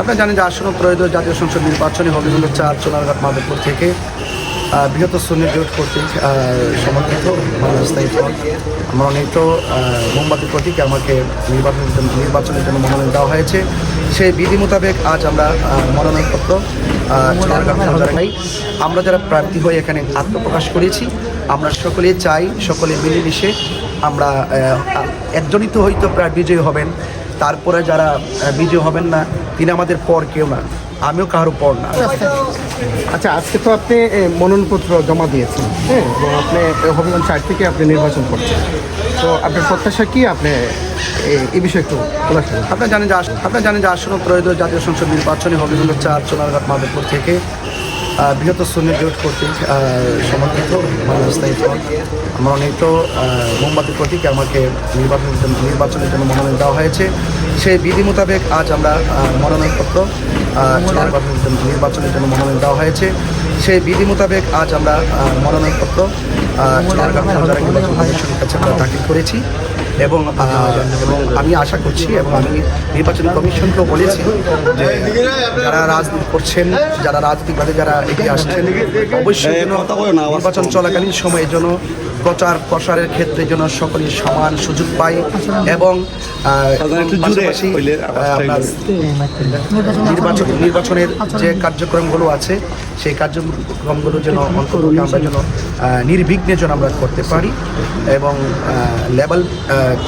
আপনারা জানেন যে আসন্ন ত্রয়োদশ জাতীয় সংসদ নির্বাচনে হবিগঞ্জ চার চোনারঘাট মাধবপুর থেকে বৃহত্তর সুন্নি জোট কর্তৃক সমর্থিত স্থায়ী ফ্রন্ট মনোনীত মোমবাতি প্রতীক আমাকে নির্বাচনের জন্য নির্বাচনের জন্য মনোনয়ন দেওয়া হয়েছে। সেই বিধি মোতাবেক আজ আমরা মনোনয়নপত্র আমরা যারা প্রার্থী হয়ে এখানে আত্মপ্রকাশ করেছি আমরা সকলে চাই সকলে মিলেমিশে আমরা আহ, একজনই তো হয়তো প্রায় বিজয়ী হবেন। তারপরে যারা বিজয় হবেন না তিনি আমাদের পর কেউ না। আমিও কারও পর না। আচ্ছা আজকে তো আপনি মনোনয়নপত্র জমা দিয়েছেন হ্যাঁ? এবং আপনি হবিগঞ্জ চার থেকে আপনি নির্বাচন করছেন। তো আপনার প্রত্যাশা কি? আপনি এই বিষয়ে একটু খোলাসা। আপনারা জানেন যে আপনারা জানেন যে আসন্ন ত্রয়োদশ জাতীয় সংসদ নির্বাচনে হবিগঞ্জ চার সোনারঘাট মাধবপুর থেকে বৃহত্তর সুন্নি জোট কর্তৃক আহ, সমর্থিত। স্থায়ী ফ্রন্ট অনেক তো মোমবাতি প্রতীক আমাকে নির্বাচনের জন্য নির্বাচনের জন্য মনোনয়ন দেওয়া হয়েছে সেই বিধি মোতাবেক আজ আমরা মনোনয়নপত্র নির্বাচনের জন্য মনোনয়ন দেওয়া হয়েছে সেই বিধি মোতাবেক আজ আমরা মনোনয়নপত্র নির্বাচন আমরা দাখিল করেছি এবং এবং আমি আশা করছি এবং আমি নির্বাচন কমিশনকেও বলেছি যে যারা রাজনীতি করছেন, যারা রাজনীতিভাবে যারা এগিয়ে আসছেন, অবশ্যই নির্বাচন চলাকালীন সময়ে যেন প্রচার প্রসারের ক্ষেত্রে যেন সকলে সমান সুযোগ পায় এবং নির্বাচন, নির্বাচনের যে কার্যক্রমগুলো আছে, সেই কার্যক্রমগুলো যেন অন্তর্ভুক্ত আমরা যেন নির্বিঘ্নে যেন আমরা করতে পারি এবং লেভেল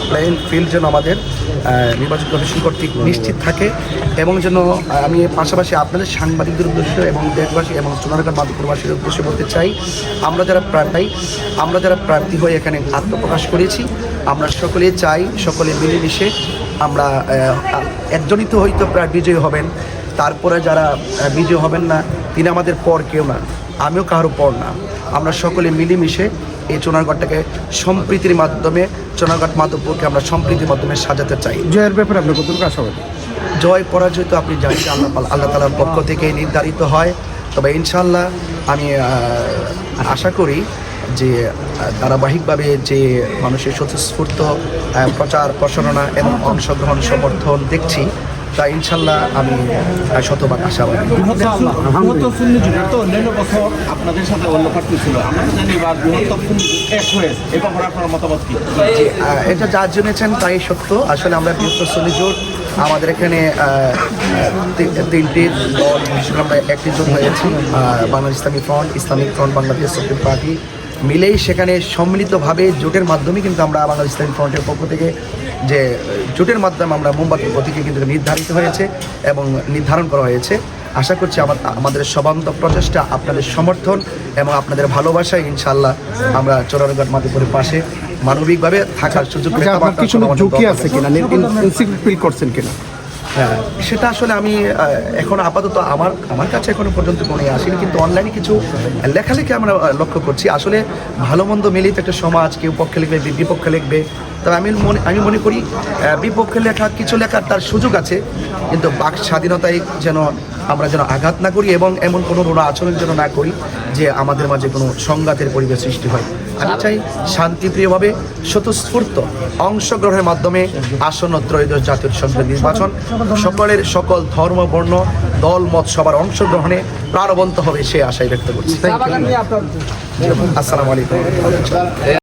প্লেইং ফিল্ড যেন আমাদের নির্বাচন কমিশন কর্তৃক নিশ্চিত থাকে এবং যেন আমি পাশাপাশি আপনাদের সাংবাদিকদের উদ্দেশ্যে এবং দেশবাসী এবং সোনারগাঁ মাদুপুরবাসীর উদ্দেশ্যে বলতে চাই, আমরা যারা প্রার্থী, আমরা যারা প্রার্থী হয়ে এখানে আত্মপ্রকাশ করেছি, আমরা সকলে চাই, সকলে মিলেমিশে আমরা একজনই তো হয়তো প্রায় বিজয়ী হবেন, তারপরে যারা বিজয়ী হবেন না, তিনি আমাদের পর কেউ না, আমিও কারও পর না। আমরা সকলে মিলেমিশে এই চোনারগড়টাকে সম্প্রীতির মাধ্যমে চোনারগড় মাধবপুরকে আমরা সম্প্রীতির মাধ্যমে সাজাতে চাই। জয়ের ব্যাপারে আপনার কতটুকু আশাবাদী জয় পরাজয় তো আপনি জানেন আল্লাহ আল্লাহ তালার পক্ষ থেকে নির্ধারিত হয়। তবে ইনশাল্লাহ আমি আশা করি যে ধারাবাহিকভাবে যে মানুষের স্বতঃস্ফূর্ত প্রচার প্রসারণা এবং অংশগ্রহণ সমর্থন দেখছি তা ইনশাল্লাহ আমি শতভাগ আশাবাদী। বৃহত্তর সুন্নি যুগের তো অন্যান্য বছর আপনাদের সাথে অন্য প্রার্থী ছিল। আমরা জানি এবার বৃহত্তর সুন্নি যুগ এক হয়েছে এ ব্যাপারে আপনার মতামত কি? এটা যা জেনেছেন তাই সত্য। আসলে আমরা বৃহত্তর সলি জোট আমাদের এখানে তিনটি দল আমরা একটি জোট হয়েছি Bangladesh Islami front Islamic front Bangladesh supreme party মিলেই সেখানে সম্মিলিতভাবে জোটের মাধ্যমে কিন্তু আমরা বাংলাদেশ ইসলামী ফ্রন্টের পক্ষ থেকে যে জোটের মাধ্যমে আমরা মোমবাতি প্রতীকে কিন্তু নির্ধারিত হয়েছে এবং নির্ধারণ করা হয়েছে। আশা করছি আমার আমাদের সবান্ত প্রচেষ্টা আপনাদের সমর্থন এবং আপনাদের ভালোবাসায় ইনশাল্লাহ আমরা চোরারঘাট মাতিপুরের পাশে মানবিকভাবে থাকার সুযোগ আচ্ছা কিছু ঝুঁকি আছে কিনা? করছেন কিনা? সেটা আসলে আমি এখন আপাতত আমার আমার কাছে এখনও পর্যন্ত ইয়ে আসেনি, কিন্তু অনলাইনে কিছু লেখালেখি আমরা লক্ষ্য করছি। আসলে ভালো মন্দ মিলিয়ে তো একটা সমাজ, কেউ পক্ষে লিখবে বিপক্ষে লিখবে। তবে আমি মনে আমি মনে করি বিপক্ষে লেখা, কিছু লেখার তার সুযোগ আছে, কিন্তু বাক স্বাধীনতায় যেন আমরা যেন আঘাত না করি এবং এমন কোনো কোনো আচরণ যেন না করি যে আমাদের মাঝে কোনো সংঘাতের পরিবেশ সৃষ্টি হয়। আমি চাই শান্তিপ্রিয়ভাবে স্বতঃস্ফূর্ত অংশগ্রহণের মাধ্যমে আসন্ন ত্রয়োদশ জাতীয় সংসদ নির্বাচন সকলের সকল ধর্ম বর্ণ দল মত সবার অংশগ্রহণে প্রাণবন্ত হবে সে আশাই ব্যক্ত করছি। আসসালামু আলাইকুম।